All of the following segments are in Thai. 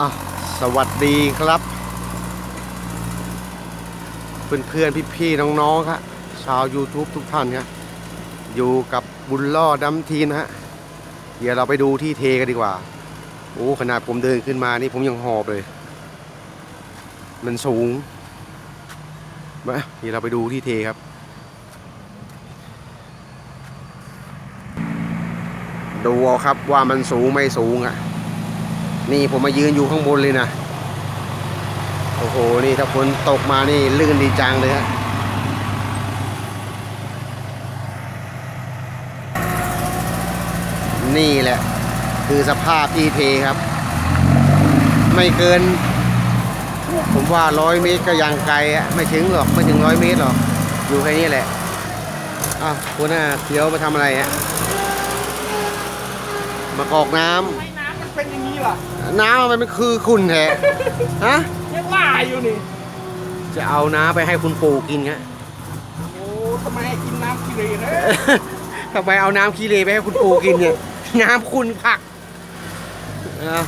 อะสวัสดีครับ เพื่อนเพื่อนๆพี่น้องๆครับชาว YouTube ทุกท่านครับอยู่กับบุญล่อดำทีนะฮะเดี๋ยวเราไปดูที่เทกันดีกว่า โอ้ขนาดผมเดินขึ้นมานี่ผมยังหอบเลย มันสูงมาเดี๋ยวเราไปดูที่เทครับ ดูเอาครับว่ามันสูงไม่สูงอะ นี่ผมมายืนอยู่ข้างบนเลยนะ โอ้โห นี่ถ้าฝนตกมานี่ลื่นดีจังเลยฮะนี่แหละ คือสภาพที่เทครับ ไม่เกิน ผมว่าร้อยเมตรก็ยังไกลอะไม่ถึงหรอกไม่ถึงร้อยเมตรหรอก อยู่แค่นี้แหละอ้าวหัวหน้าเขียวมาทำอะไรฮะมากรอกน้ำ เป็นอย่างนี้ล่ะน้ำมันเป็นคือคุณแท้ฮะยังว่าอยู่นี่ จะเอาน้ำไปให้คุณปู่กินฮะโอ้ทำไมให้กินน้ำกิเลสนะทำไมเอาน้ำขี้เลไปให้คุณปู่กินเนี่ย น้ำคุณผักอะ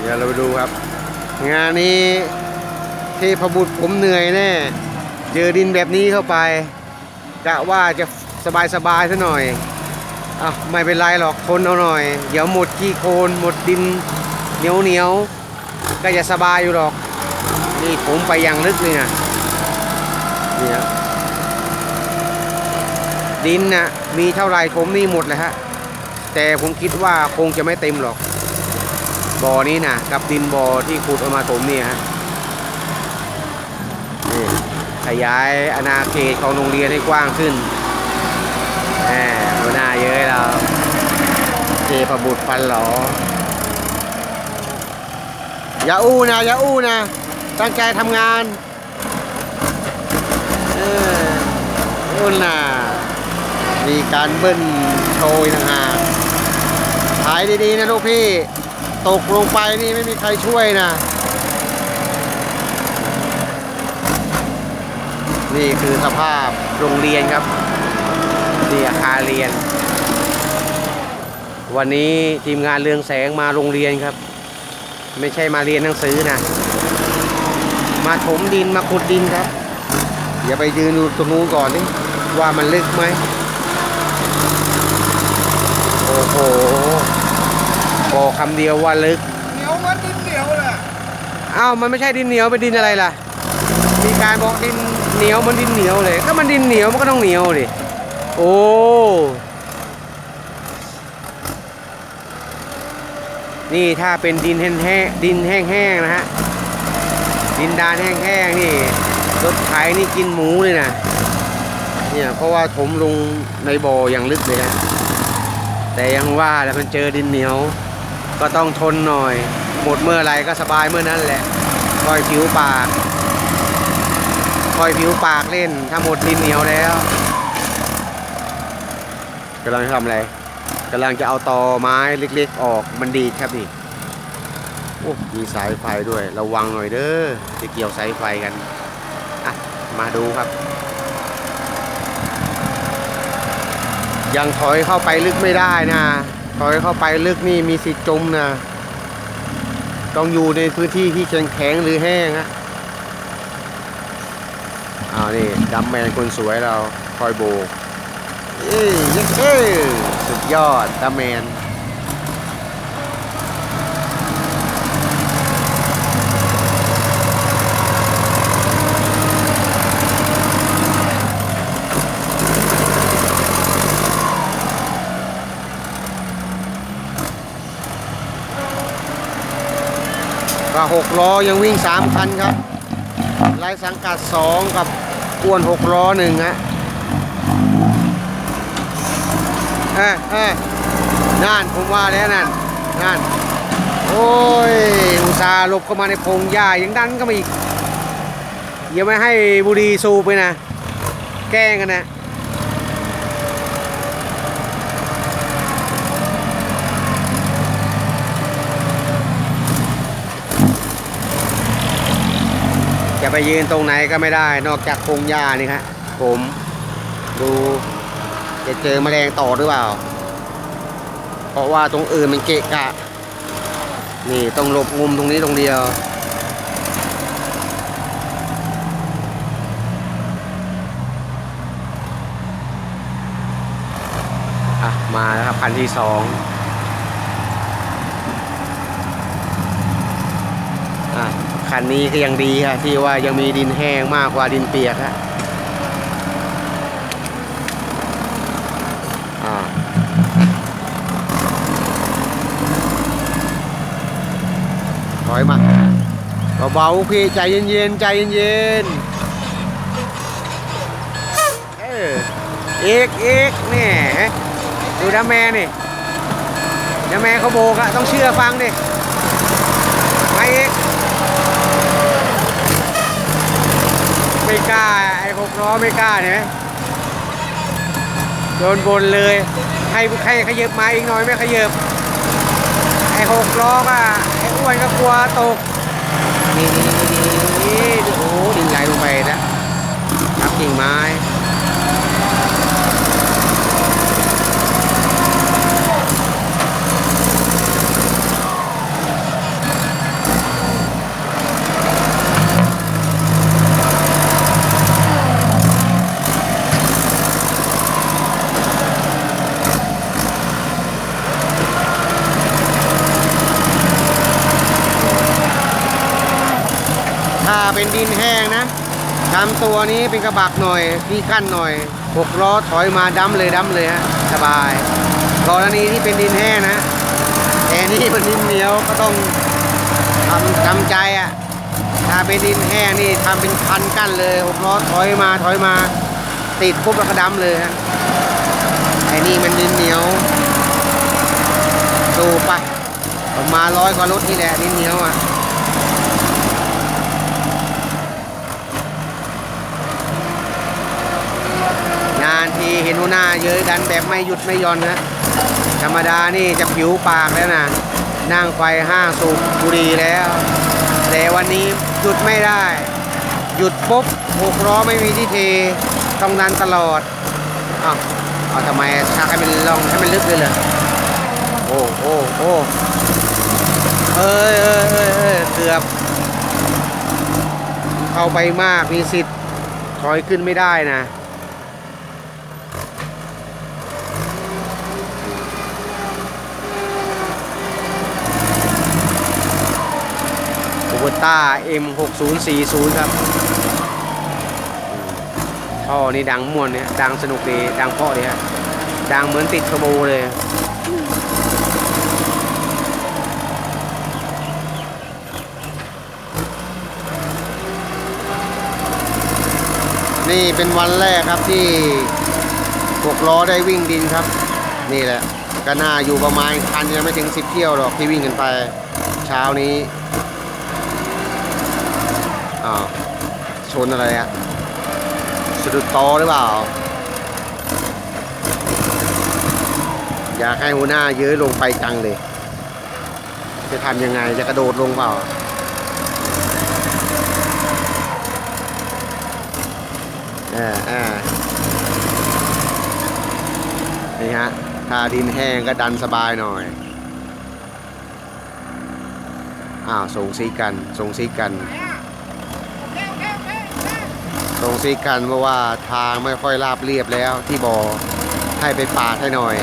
เดี๋ยวเราไปดูครับ งานนี้เทพบุตรผมเหนื่อยแน่ เจอดินแบบนี้เข้าไปกะว่าจะสบายๆซะหน่อย อะไม่เป็นไรหรอกทนเอาหน่อย เดี๋ยวหมดขี้โคลนหมดดินเหนียวเหนียวก็จะสบายอยู่หรอก นี่ผมไปอย่างลึกเลยนะเนี่ยดินนะมีเท่าไหร่ผมนี่หมดเลยฮะ แต่ผมคิดว่าคงจะไม่เต็มหรอก บ่อนี้นะกับดินบ่อที่ขุดเอามาถมนี่ฮะนี่ขยายอาณาเขตของโรงเรียนให้กว้างขึ้นแหมหัวหน้าเยอะเราเท พบุตรฟันหลออย่าอู้นะอย่าอู้นะ ตั้งใจทำงานเอออุ่นะมีการเบิ้ลโชยต่างากถ่ายดีๆนะลูกพี่ ตกลงไปนี่ไม่มีใครช่วยนะ นี่คือสภาพโรงเรียนครับนี่อาคารเรียน วันนี้ทีมงานเรืองแสงมาโรงเรียนครับ ไม่ใช่มาเรียนหนังสือนะ มาถมดินมาขุดดินครับ อย่าไปยืนดูตรงนู้นก่อนนี่ว่ามันลึกไหมโอ้โหบอกคำเดียวว่าลึกเหนียวมันดินเหนียวแหละอ้าวมันไม่ใช่ดินเหนียวเป็นดินอะไรล่ะ มีการบอกดินเหนียวมันดินเหนียวเลย ก็มันดินเหนียวมันก็ต้องเหนียวดิโอ้ นี่ถ้าเป็นดินแห้งๆดินแห้งๆนะฮะ ดินดานแห้งๆนี่รถไถนี่กินหมูเลยนะเนี่ยเพราะว่าถมลงในบ่ออย่างลึกเลยฮะแต่ยังว่าแล้วมันเจอดินเหนียว ก็ต้องทนหน่อย หมดเมื่อไรก็สบายเมื่อนั้นแหละคอยผิวปากคอยผิวปากเล่นถ้าหมดดินเหนียวแล้วกำลังทำอะไร กำลังจะเอาตอไม้เล็กๆออกมันดีครับนี่โอ้มีสายไฟด้วย ระวังหน่อยเด้อจะเกี่ยวสายไฟกันอะมาดูครับ ยังถอยเข้าไปลึกไม่ได้นะถอยเข้าไปลึกนี่มีสิทธิ์จมนะต้องอยู่ในพื้นที่ที่แข็งแข็งๆหรือแห้งฮะอ้าวนี่ดัมแมนคนสวยเราคอยโบกเอ้ยเอ้ย สุดยอดดัมแมนก็หกล้อยังวิ่งสามคันครับไล่สังกัดสองกับอ้วนหกล้อหนึ่งฮะ เอ้ยเอ้ยนั่นผมว่าแล้วนั่นนั่นโอ้ยอุตส่าห์หลบเข้ามาในพงหญ้ายังดันเข้ามาอีกย่าไม่ให้บุรีสูบไปนะ แกล้งกันนะจะไปยืนตรงไหนก็ไม่ได้ นอกจากพงหญ้านี่ครับผมดู จะเจอแมลงต่อหรือเปล่า เพราะว่าตรงอื่นมันเกะกะ นี่ต้องหลบมุมตรงนี้ตรงเดียวอะมาแล้วครับคันที่สองอะคันนี้ก็ยังดีครับที่ว่ายังมีดินแห้งมากกว่าดินเปียกฮะ ถอยมาเบาๆพี่ใจเย็นๆใจเย็นๆเออเอกเอกนี่ดูนะแม่นี่นะแม่เขาโบกอะต้องเชื่อฟังดิมาเอกไม่กล้าไอ้หกล้อไม่กล้าเห็นไหมโดนบนเลยให้ให้ขยับมาอีกหน่อยไม่ขยับไอ้หกล้อก็ อ้อ้วนก็กลัวตก นี่นี่นี่นี่โอ้ดิ่งไหลลงไปนะทับกิ่งไม้ ถ้าเป็นดินแห้งนะทำตัวนี้เป็นกระบะหน่อยที่ขั้นหน่อยหกล้อถอยมาดั้มเลยดั้มเลยฮะสบายกรณีที่เป็นดินแห้งนะแต่นี่มันดินเหนียวก็ต้องทำทำใจอะถ้าเป็นดินแห้งนี่ทำเป็นคันกั้นเลยหกล้อถอยมาถอยมาติดปุ๊บแล้วก็ดั้มเลยฮะไอ้นี่มันดินเหนียวดูไปประมาณร้อยกว่ารถนี่แหละดินเหนียวอะานทีเห็นหัวหน้าเย้ยกันแบบไม่หยุดไม่หย่อนนะธรรมดานี่จะผิวปากแล้วนะนั่งไฟห้างสูบบุรีแล้ว แต่วันนี้หยุดไม่ได้ หยุดปุ๊บหกล้อไม่มีที่เทต้องดันตลอดอ้าวเอาทำไมชักให้มันลองให้มันลึกเลยเหรอโอ้โอ้โอ้เอ้ยเอ้ยเอ้ยเอ้ยเกือบ เข้าไปมากมีสิทธิ์ถอยขึ้นไม่ได้นะ โ o เ o ต้า M6040 ครับท่อนี่ดังม่วนเนี่ยดังสนุกดีดังเพราะดีฮะดังเหมือนติดเทอร์โบเลยนี่เป็นวันแรกครับที่หกล้อได้วิ่งดินครับ นี่แหละก็น่าอยู่ประมาณคันยังไม่ถึง10เที่ยวหรอกที่วิ่งกันไป เช้านี้ อ้าวชนอะไรอะสะดุดตอหรือเปล่า อยากให้หัวหน้าเย้ยลงไปจังเลย จะทำยังไงจะกระโดดลงเปล่าเออเออนี่ฮะ ถ้าดินแห้งก็ดันสบายหน่อยอ้าวส่งซีกันส่งซีกัน งซีกันเพราะว่าทางไม่ค่อยราบเรียบแล้วที่บอให้ไปปาดให้หน่อย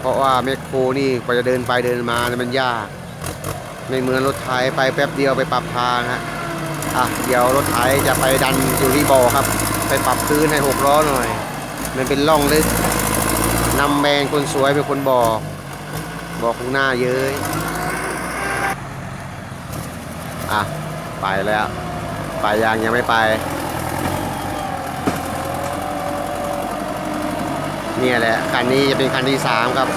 เพราะว่าแมคโครนี่กว่าจะเดินไปเดินมาเนี่ยมันยากไม่เหมือนรถไถไปแป๊บเดียวไปปรับทางฮะอะเดี๋ยวรถไถจะไปดันอยู่ที่บอครับ ไปปรับพื้นให้หกล้อหน่อย มันเป็นร่องลึกนำแมนคนสวยเป็นคนบอก บอกข้างหน้าเย้ยอะไปแล้ว ไปยังยังไม่ไปเนี่ยแหละคันนี้จะเป็นคันที่สามครับ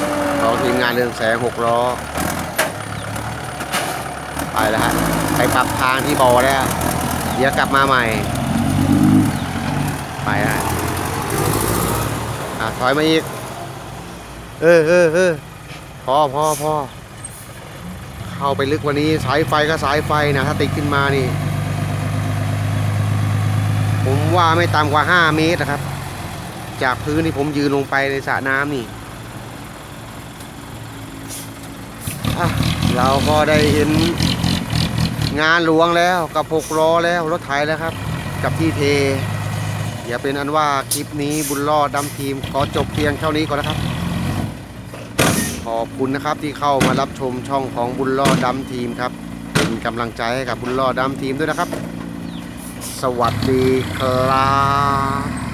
ของทีมงานเรืองแสงหกล้อ ไปแล้วฮะไปปรับทางที่บอแล้วเดี๋ยวกลับมาใหม่ ไปฮะอะถอยมาอีก เออเออเออพอพอพอเข้าไปลึกกว่านี้สายไฟก็สายไฟนะถ้าติดขึ้นมานี่ ผมว่าไม่ต่ำกว่า 5 เมตรนะครับ จากพื้นที่ผมยืนลงไปในสระน้ำนี่เราก็ได้เห็นงานหลวงแล้วกับหกล้อแล้วรถไถแล้วครับ กับที่เทอย่าเป็นอันว่าคลิปนี้บุญรอดดำทีมขอจบเพียงเท่านี้ก่อนนะครับ ขอบคุณนะครับที่เข้ามารับชมช่องของบุญรอดดำทีมครับ เป็นกำลังใจให้กับบุญรอดดำทีมด้วยนะครับ สวัสดีครับ